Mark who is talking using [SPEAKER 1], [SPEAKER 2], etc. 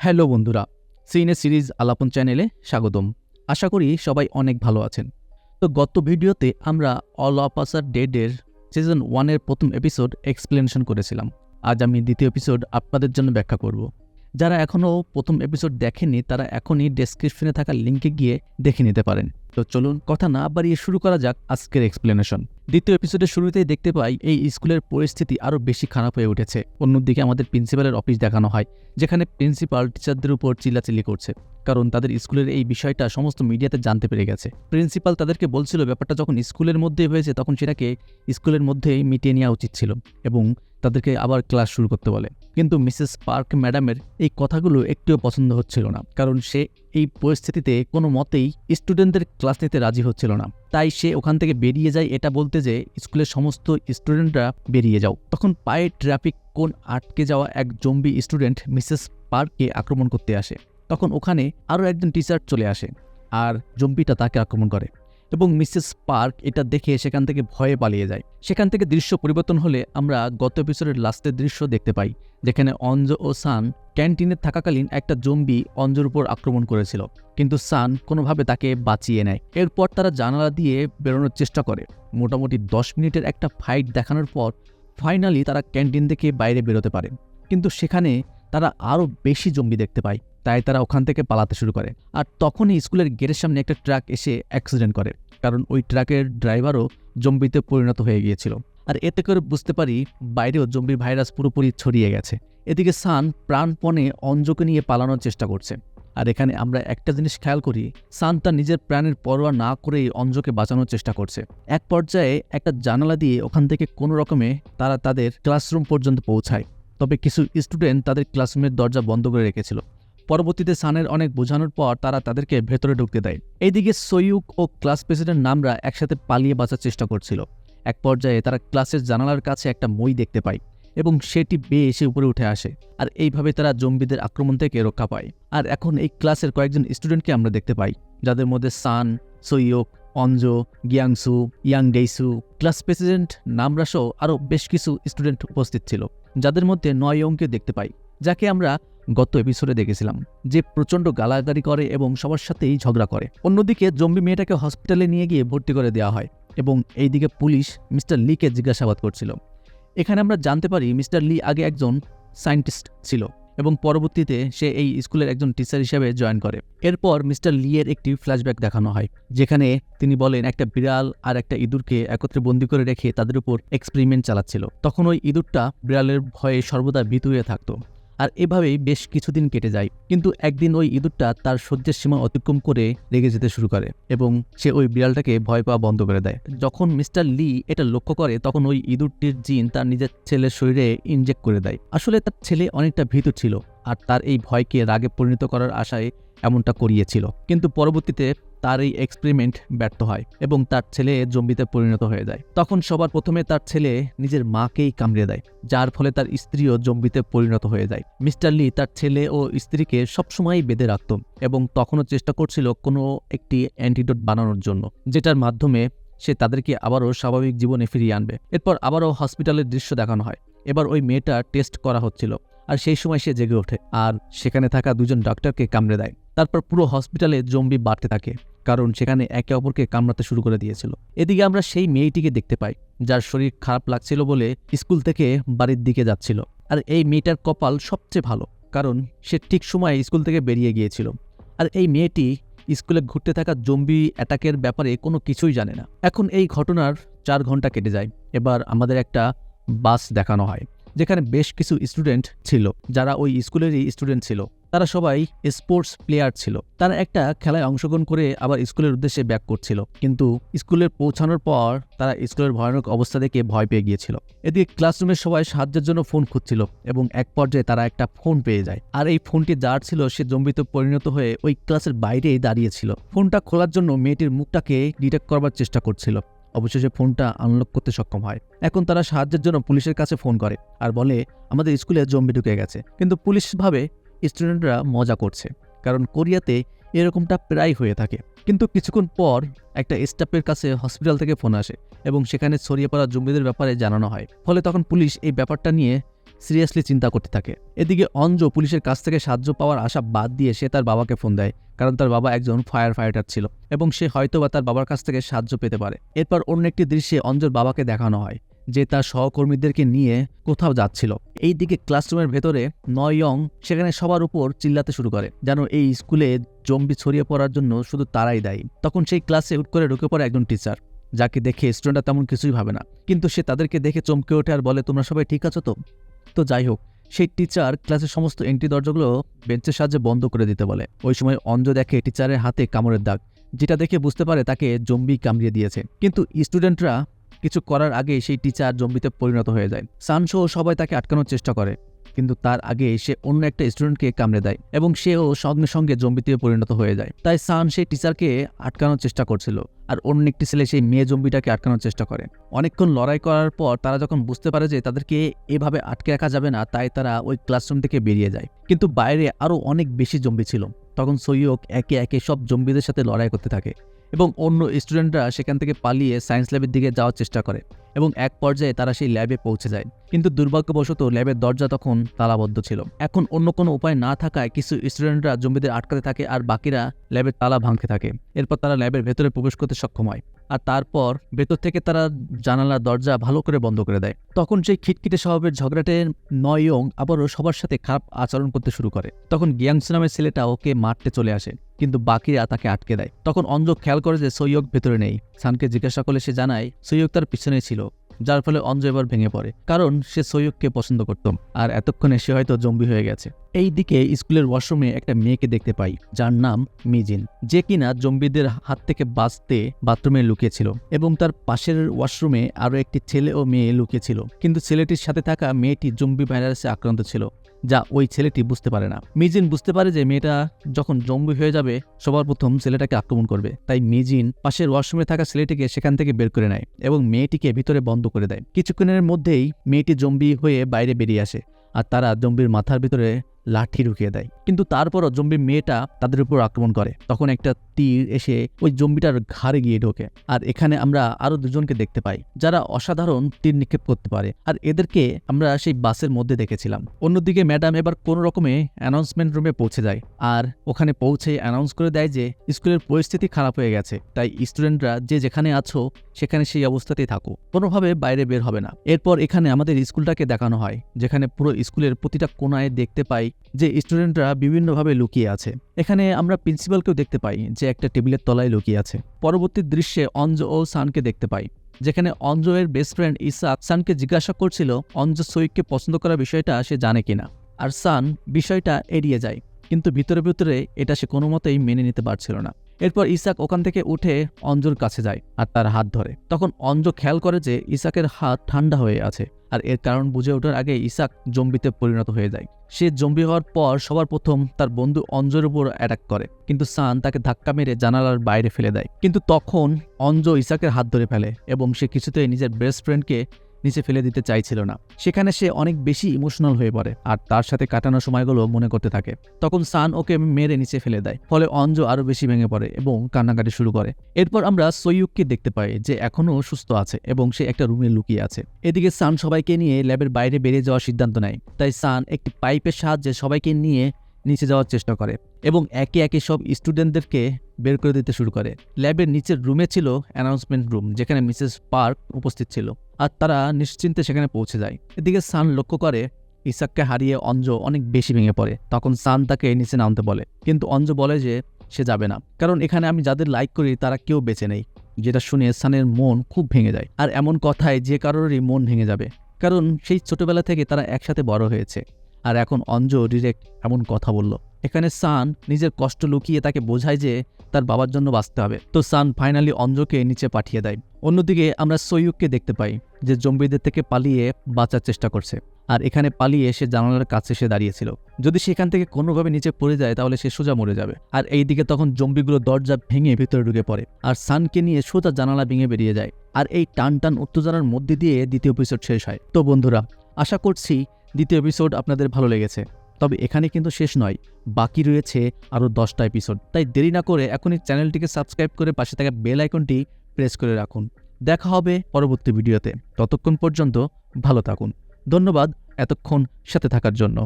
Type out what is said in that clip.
[SPEAKER 1] Hello বন্ধুরা, সিনে series আলাপন চ্যানেলে স্বাগতম। আশা করি সবাই অনেক ভালো আছেন। তো গত ভিডিওতে আমরা অল অফ আসার ডেডের সিজন ওয়ানের প্রথম এপিসোড এক্সপ্লেনেশন করেছিলাম। আজ আমি দ্বিতীয় এপিসোড আপনাদের জন্য ব্যাখ্যা করব। যারা এখনও প্রথম এপিসোড দেখেনি তারা এখনই ডেসক্রিপশনে থাকা লিঙ্কে গিয়ে দেখে নিতে পারেন। তো চলুন কথা না বাড়িয়ে শুরু করা যাক আজকের এক্সপ্লেনেশন দ্বিতীয় এপিসোডের শুরুতেই দেখতে পাই, এই স্কুলের পরিস্থিতি আরও বেশি খারাপ হয়ে উঠেছে। অন্যদিকে আমাদের প্রিন্সিপালের অফিস দেখানো হয়, যেখানে প্রিন্সিপাল টিচারদের উপর চিল্লাচিল্লি করছে। কারণ তাদের স্কুলের এই বিষয়টা সমস্ত মিডিয়াতে জানতে পেরে গেছে। প্রিন্সিপাল তাদেরকে বলছিল, ব্যাপারটা যখন স্কুলের মধ্যে হয়েছে, তখন সেটাকে স্কুলের মধ্যেই মিটিয়ে নেওয়া উচিত ছিল এবং তাদেরকে আবার ক্লাস শুরু করতে বলে। কিন্তু মিসেস পার্ক ম্যাডামের এই কথাগুলো একটুও পছন্দ হচ্ছিল না, কারণ সে এই পরিস্থিতিতে কোনো মতেই স্টুডেন্টদের ক্লাস নিতে রাজি হচ্ছিল না। তাই সে ওখান থেকে বেরিয়ে যায় এটা বলতে যে, স্কুলের সমস্ত স্টুডেন্টরা বেরিয়ে যাও। তখন পায়ে ট্রাফিক কোন আটকে যাওয়া এক জম্বি স্টুডেন্ট মিসেস পার্ককে আক্রমণ করতে আসে। তখন ওখানে আরও একজন টিচার চলে আসে আর জম্বিটা তাকে আক্রমণ করে এবং মিসেস পার্ক এটা দেখে সেখান থেকে ভয়ে পালিয়ে যায়। সেখান থেকে দৃশ্য পরিবর্তন হলে আমরা গত এপিসোডের লাস্টের দৃশ্য দেখতে পাই, যেখানে অঞ্জ ও সান ক্যান্টিনে থাকাকালীন একটা জম্বি অঞ্জর উপর আক্রমণ করেছিল, কিন্তু সান কোনোভাবে তাকে বাঁচিয়ে নেয়। এরপর তারা জানালা দিয়ে বেরোনোর চেষ্টা করে। মোটামুটি দশ মিনিটের একটা ফাইট দেখানোর পর ফাইনালি তারা ক্যান্টিন থেকে বাইরে বেরোতে পারে। কিন্তু সেখানে তারা আরও বেশি জম্বি দেখতে পায়। তাই তারা ওখান থেকে পালাতে শুরু করে। আর তখনই স্কুলের গেটের সামনে একটা ট্রাক এসে অ্যাক্সিডেন্ট করে, কারণ ওই ট্রাকের ড্রাইভারও জম্বিতে পরিণত হয়ে গিয়েছিল। আর এতে করে বুঝতে পারি, বাইরেও জম্বি ভাইরাস পুরোপুরি ছড়িয়ে গেছে। এদিকে সান প্রাণপণে অঞ্জকে নিয়ে পালানোর চেষ্টা করছে। আর এখানে আমরা একটা জিনিস খেয়াল করি, সান তার নিজের প্রাণের পরোয়া না করেই অঞ্জকে বাঁচানোর চেষ্টা করছে। এক পর্যায়ে একটা জানালা দিয়ে ওখান থেকে কোনো রকমে তারা তাদের ক্লাসরুম পর্যন্ত পৌঁছায়। তবে কিছু স্টুডেন্ট তাদের ক্লাসরুমের দরজা বন্ধ করে রেখেছিল। পরবর্তীতে সানের অনেক বোঝানোর পর তারা তাদেরকে ভেতরে ঢুকতে দেয়। এইদিকে সৈয়ুক ও ক্লাস প্রেসিডেন্ট নামরা একসাথে পালিয়ে বাঁচার চেষ্টা করছিল। এক পর্যায়ে তারা ক্লাসের জানালার কাছে একটা মই দেখতে পায় এবং সেটি বেয়ে এসে উপরে উঠে আসে। আর এইভাবে তারা জম্বিদের আক্রমণ থেকে রক্ষা পায়। আর এখন এই ক্লাসের কয়েকজন স্টুডেন্টকে আমরা দেখতে পাই, যাদের মধ্যে সান সৈয়ক অঞ্জ, গিয়াংসু ইয়াং ডেইসু ক্লাস প্রেসিডেন্ট নামরাসহ আরও বেশ কিছু স্টুডেন্ট উপস্থিত ছিল, যাদের মধ্যে নয় অঙ্কে দেখতে পাই। যাকে আমরা গত এপিসোডে দেখেছিলাম, যে প্রচণ্ড গালাগালি করে এবং সবার সাথেই ঝগড়া করে। অন্যদিকে জম্বি মেয়েটাকে হসপিটালে নিয়ে গিয়ে ভর্তি করে দেওয়া হয় এবং এইদিকে পুলিশ মিস্টার লিকে জিজ্ঞাসাবাদ করছিল। এখানে আমরা জানতে পারি মিস্টার লি আগে একজন সায়েন্টিস্ট ছিল এবং পরবর্তীতে সে এই স্কুলের একজন টিচার হিসেবে জয়েন করে। এরপর মিস্টার লি এর একটি ফ্ল্যাশব্যাক দেখানো হয়, যেখানে তিনি বলেন, একটা বিড়াল আর একটা ইঁদুরকে একত্রে বন্দি করে রেখে তাদের উপর এক্সপেরিমেন্ট চালাচ্ছিল। তখন ওই ইঁদুরটা বিড়ালের ভয়ে সর্বদা ভীত হয়ে থাকতো। আর এভাবেই বেশ কিছুদিন কেটে যায়। কিন্তু একদিন ওই ইঁদুরটা তার সহ্যের সীমা অতিক্রম করে রেগে যেতে শুরু করে এবং সে ওই বিড়ালটাকে ভয় পাওয়া বন্ধ করে দেয়। যখন মিস্টার লি এটা লক্ষ্য করে, তখন ওই ইঁদুরটির জিন তার নিজের ছেলের শরীরে ইনজেক্ট করে দেয়। আসলে তার ছেলে অনেকটা ভীত ছিল আর তার এই ভয়কে রাগে পরিণত করার আশায় এমনটা করিয়েছিল। কিন্তু পরবর্তীতে তার এই এক্সপেরিমেন্ট ব্যর্থ হয় এবং তার ছেলে জম্বিতে পরিণত হয়ে যায়। তখন সবার প্রথমে তার ছেলে নিজের মাকেই কামড়ে দেয়, যার ফলে তার স্ত্রীও জম্বিতে পরিণত হয়ে যায়। মিস্টার লি তার ছেলে ও স্ত্রীকে সবসময়ই বেঁধে রাখত এবং তখনও চেষ্টা করছিল কোনো একটি অ্যান্টিডোট বানানোর জন্য, যেটার মাধ্যমে সে তাদেরকে আবারও স্বাভাবিক জীবনে ফিরিয়ে আনবে। এরপর আবারও হসপিটালের দৃশ্য দেখানো হয়। এবার ওই মেয়েটা টেস্ট করা হচ্ছিল। আর সেই সময় সে জেগে ওঠে আর সেখানে থাকা দুজন ডাক্তারকে কামড়ে দেয়। তারপর পুরো হসপিটালে জম্বি বাড়তে থাকে, কারণ সেখানে একে অপরকে কামড়াতে শুরু করে দিয়েছিল। এদিকে আমরা সেই মেয়েটিকে দেখতে পাই, যার শরীর খারাপ লাগছিল বলে স্কুল থেকে বাড়ির দিকে যাচ্ছিল। আর এই মেয়েটার কপাল সবচেয়ে ভালো, কারণ সে ঠিক সময়ে স্কুল থেকে বেরিয়ে গিয়েছিল। আর এই মেয়েটি স্কুলে ঘুরতে থাকা জম্বি অ্যাটাকের ব্যাপারে কোনো কিছুই জানে না। এখন এই ঘটনার চার ঘণ্টা কেটে যায়। এবার আমাদের একটা বাস দেখানো হয়। যেখানে বেশ কিছু স্টুডেন্ট ছিল, যারা ওই স্কুলেরই স্টুডেন্ট ছিল। তারা সবাই স্পোর্টস প্লেয়ার ছিল। তারা একটা খেলায় অংশগ্রহণ করে আবার স্কুলের উদ্দেশ্যে ব্যাক করছিল। কিন্তু স্কুলে পৌঁছানোর পর তারা স্কুলের ভয়ানক অবস্থা দেখে ভয় পেয়ে গিয়েছিল। এদিকে ক্লাসরুমের সবাই সাহায্যের জন্য ফোন খুঁজছিল এবং এক পর্যায়ে তারা একটা ফোন পেয়ে যায়। আর এই ফোনটি যার ছিল, সে জম্বিতে পরিণত হয়ে ওই ক্লাসের বাইরেই দাঁড়িয়েছিল ফোনটা খোলার জন্য মেয়েটির মুখটাকে ডিটেক্ট করবার চেষ্টা করছিল। অবশেষে ফোনটা আনলক করতে সক্ষম হয়। এখন তারা সাহায্যের জন্য পুলিশের কাছে ফোন করে আর বলে, আমাদের স্কুলে জম্বি ঢুকে গেছে। কিন্তু পুলিশ ভাবে স্টুডেন্টরা মজা করছে, কারণ কোরিয়াতে এরকমটা প্রায় হয়ে থাকে। কিন্তু কিছুক্ষণ পর একটা স্টাফের কাছে হসপিটাল থেকে ফোন আসে এবং সেখানে ছড়িয়ে পড়া জম্বিদের ব্যাপারে জানানো হয়। ফলে তখন পুলিশ এই ব্যাপারটা নিয়ে সিরিয়াসলি চিন্তা করতে থাকে। এদিকে অঞ্জ পুলিশের কাছ থেকে সাহায্য পাওয়ার আশা বাদ দিয়ে সে তার বাবাকে ফোন দেয়, কারণ তার বাবা একজন ফায়ার ফাইটার ছিল এবং সে হয়তোবা তার বাবার কাছ থেকে সাহায্য পেতে পারে। এরপর অন্য একটি দৃশ্যে অঞ্জর বাবাকে দেখানো হয়, যে তার সহকর্মীদেরকে নিয়ে কোথাও যাচ্ছিল। এইদিকে ক্লাসরুমের ভেতরে নয়ং সেখানে সবার উপর চিল্লাতে শুরু করে, যেন এই স্কুলে জম্বি ছড়িয়ে পড়ার জন্য শুধু তারাই দায়ী। তখন সেই ক্লাসে উঠ করে ঢুকে পড়ে একজন টিচার যাকে দেখে স্টুডেন্টরা তেমন কিছুই ভাবে না। কিন্তু সে তাদেরকে দেখে চমকে ওঠে আর বলে, তোমরা সবাই ঠিক আছো তো? তো যাই হোক, সেই টিচার ক্লাসের সমস্ত এন্ট্রি দরজাগুলো বেঞ্চের সাহায্যে বন্ধ করে দিতে বলে। ওই সময় অঞ্জ দেখে টিচারের হাতে কামড়ের দাগ, যেটা দেখে বুঝতে পারে তাকে জম্বি কামড়িয়ে দিয়েছে। কিন্তু স্টুডেন্টরা কিছু করার আগে সেই টিচার জম্বিতে পরিণত হয়ে যায়। সানসহ সবাই তাকে আটকানোর চেষ্টা করে। কিন্তু তার আগে সে অন্য একটা স্টুডেন্টকে কামড়ে দেয় এবং সেও সঙ্গে সঙ্গে জম্বিতে পরিণত হয়ে যায়। তাই সান সেই টিচারকে আটকানোর চেষ্টা করছিল আর অন্য একটি ছেলে সেই মেয়ে জম্বিটাকে আটকানোর চেষ্টা করে। অনেকক্ষণ লড়াই করার পর তারা যখন বুঝতে পারে যে তাদেরকে এভাবে আটকে রাখা যাবে না, তাই তারা ওই ক্লাসরুম থেকে বেরিয়ে যায়। কিন্তু বাইরে আরও অনেক বেশি জম্বি ছিল। তখন সৈয়ক একে একে সব জম্বিদের সাথে লড়াই করতে থাকে এবং অন্য স্টুডেন্টরা সেখান থেকে পালিয়ে সায়েন্স ল্যাবের দিকে যাওয়ার চেষ্টা করে এবং এক পর্যায়ে তারা সেই ল্যাবে পৌঁছে যায়। কিন্তু দুর্ভাগ্যবশত ল্যাবের দরজা তখন তালাবদ্ধ ছিল। এখন অন্য কোনো উপায় না থাকায় কিছু স্টুডেন্টরা জম্বিদের আটকাতে থাকে আর বাকিরা ল্যাবের তালা ভাঙতে থাকে। এরপর তারা ল্যাবের ভেতরে প্রবেশ করতে সক্ষম হয়। আর তারপর ভেতর থেকে তারা জানালা দরজা ভালো করে বন্ধ করে দেয়। তখন সেই খিটখিটে স্বভাবের ঝগড়াটে নয়ং আবারও সবার সাথে খারাপ আচরণ করতে শুরু করে। তখন গিয়াংস নামের ছেলেটা ওকে মারতে চলে আসে, কিন্তু বাকিরা তাকে আটকে দেয়। তখন অঞ্জ খেয়াল করে যে সৈয়ক ভেতরে নেই। সানকে জিজ্ঞাসা করলে সে জানায় সৈয়ক তার পিছনে ছিল। যার ফলে অঞ্জু এবার ভেঙে পড়ে, কারণ সে সৈয়দকে পছন্দ করত। আর এতক্ষণে সে হয়তো জম্বি হয়ে গেছে। এই দিকে স্কুলের ওয়াশরুমে একটা মেয়েকে দেখতে পাই, যার নাম মিজিন। যে কিনা জম্বিদের হাত থেকে বাঁচতে বাথরুমে লুকিয়েছিল এবং তার পাশের ওয়াশরুমে আরও একটি ছেলে ও মেয়ে লুকিয়েছিল। কিন্তু ছেলেটির সাথে থাকা মেয়েটি জম্বি ভাইরাসে আক্রান্ত ছিল। যা ওই ছেলেটি বুঝতে পারে না। মিজিন বুঝতে পারে যে মেয়েটা যখন জম্বি হয়ে যাবে, সবার প্রথম ছেলেটাকে আক্রমণ করবে। তাই মিজিন পাশের ওয়াশরুমে থাকা ছেলেটিকে সেখান থেকে বের করে নেয় এবং মেয়েটিকে ভিতরে বন্ধ করে দেয়। কিছুক্ষণের মধ্যেই মেয়েটি জম্বি হয়ে বাইরে বেরিয়ে আসে, আর তারা জম্বির মাথার ভিতরে লাঠি ঢুকিয়ে দেয়। কিন্তু তারপরও জম্বি মেয়েটা তাদের উপর আক্রমণ করে। তখন একটা তীর এসে ওই জম্বিটার ঘাড়ে গিয়ে ঢোকে। আর এখানে আমরা আরও দুজনকে দেখতে পাই, যারা অসাধারণ তীর নিক্ষেপ করতে পারে। আর এদেরকে আমরা সেই বাসের মধ্যে দেখেছিলাম। অন্যদিকে ম্যাডাম এবার কোনো রকমে অ্যানাউন্সমেন্ট রুমে পৌঁছে যায়। আর ওখানে পৌঁছে অ্যানাউন্স করে দেয় যে, স্কুলের পরিস্থিতি খারাপ হয়ে গেছে। তাই স্টুডেন্টরা যে যেখানে আছো, সেখানে সেই অবস্থাতেই থাকো। কোনোভাবে বাইরে বের হবে না। এরপর এখানে আমাদের স্কুলটাকে দেখানো হয়, যেখানে পুরো স্কুলের প্রতিটা কোনায় দেখতে পাই যে স্টুডেন্টরা বিভিন্নভাবে লুকিয়ে আছে। এখানে আমরা প্রিন্সিপালকেও দেখতে পাই যে একটা টেবিলের তলায় লুকিয়ে আছে। পরবর্তী দৃশ্যে অঞ্জ ও সানকে দেখতে পাই, যেখানে অঞ্জয়ের বেস্ট ফ্রেন্ড ইসাক সানকে জিজ্ঞাসা করছিল, অঞ্জ সৈককে পছন্দ করার বিষয়টা সে জানে কিনা? আর সান, বিষয়টা এড়িয়ে যায়, কিন্তু ভিতরে ভিতরে এটা সে কোনো মতেই মেনে নিতে পারছিল না। এরপর ইসাক ওখান থেকে উঠে অঞ্জুর কাছে যায় আর তার হাত ধরে। তখন অঞ্জ খেয়াল করে যে ইসাকের হাত ঠান্ডা হয়ে আছে। আর এর কারণ বুঝে ওঠার আগে ইসাক জম্বিতে পরিণত হয়ে যায়। সে জম্বি হওয়ার পর সবার প্রথম তার বন্ধু অঞ্জের উপর অ্যাটাক করে, কিন্তু সান তাকে ধাক্কা মেরে জানালার বাইরে ফেলে দেয়। কিন্তু তখন অঞ্জ ইসাকের হাত ধরে ফেলে এবং সে কিছুতেই নিজের বেস্ট ফ্রেন্ডকে নিচে ফেলে দিতে চাইছিল না। সেখানে সে অনেক বেশি ইমোশনাল হয়ে পড়ে আর তার সাথে কাটানোর সময়গুলো মনে করতে থাকে। তখন সান ওকে মেরে নিচে ফেলে দেয়, ফলে অঞ্জ আরও বেশি ভেঙে পড়ে এবং কান্নাকাটি শুরু করে। এরপর আমরা সৈয়ুককে দেখতে পাই যে এখনও সুস্থ আছে এবং সে একটা রুমে লুকিয়ে আছে। এদিকে সান সবাইকে নিয়ে ল্যাবের বাইরে বেরিয়ে যাওয়ার সিদ্ধান্ত নেয়। তাই সান একটি পাইপের সাহায্যে সবাইকে নিয়ে নিচে যাওয়ার চেষ্টা করে এবং একে একে সব স্টুডেন্টদেরকে বের করে দিতে শুরু করে। ল্যাবের নিচের রুমে ছিল অ্যানাউন্সমেন্ট রুম, যেখানে মিসেস পার্ক উপস্থিত ছিল আর তারা নিশ্চিন্তে সেখানে পৌঁছে যায়। এদিকে সান লক্ষ্য করে, ইসাককে হারিয়ে অঞ্জ অনেক বেশি ভেঙে পড়ে। তখন সান তাকে নিচে নামতে বলে, কিন্তু অঞ্জ বলে যে সে যাবে না, কারণ এখানে আমি যাদের লাইক করি তারা কেউ বেঁচে নেই। যেটা শুনে সানের মন খুব ভেঙে যায়। আর এমন কথায় যে কারোরই মন ভেঙে যাবে, কারণ সেই ছোটবেলা থেকে তারা একসাথে বড় হয়েছে। আর এখন অঞ্জ ডিরেক্ট এমন কথা বলল। এখানে সান নিজের কষ্ট লুকিয়ে তাকে বোঝায় যে তার বাবার জন্য বাঁচতে হবে। তো সান ফাইনালি অঞ্জকে নিচে পাঠিয়ে দেয়। অন্যদিকে আমরা সৈয়ুককে দেখতে পাই যে জম্বিদের থেকে পালিয়ে বাঁচার চেষ্টা করছে। আর এখানে পালিয়ে সে জানালার কাছে এসে দাঁড়িয়েছিল। যদি সেখান থেকে কোনোভাবে নিচে পড়ে যায় তাহলে সে সোজা মরে যাবে। আর এই দিকে তখন জম্বিগুলো দরজা ভেঙে ভিতরে ঢুকে পড়ে। আর সানকে নিয়ে সোজা জানালা ভেঙে বেরিয়ে যায়। আর এই টান টান উত্তেজনার মধ্যে দিয়ে দ্বিতীয় এপিসোড শেষ হয়। তো বন্ধুরা, আশা করছি দ্বিতীয় এপিসোড আপনাদের ভালো লেগেছে। তবে এখানে কিন্তু শেষ নয়, বাকি রয়েছে আরও দশটা এপিসোড তাই দেরি না করে এখনই চ্যানেলটিকে সাবস্ক্রাইব করে পাশে থাকা বেল আইকনটি প্রেস করে রাখুন। দেখা হবে পরবর্তী ভিডিওতে ততক্ষণ পর্যন্ত ভালো থাকুন। ধন্যবাদ এতক্ষণ সাথে থাকার জন্য।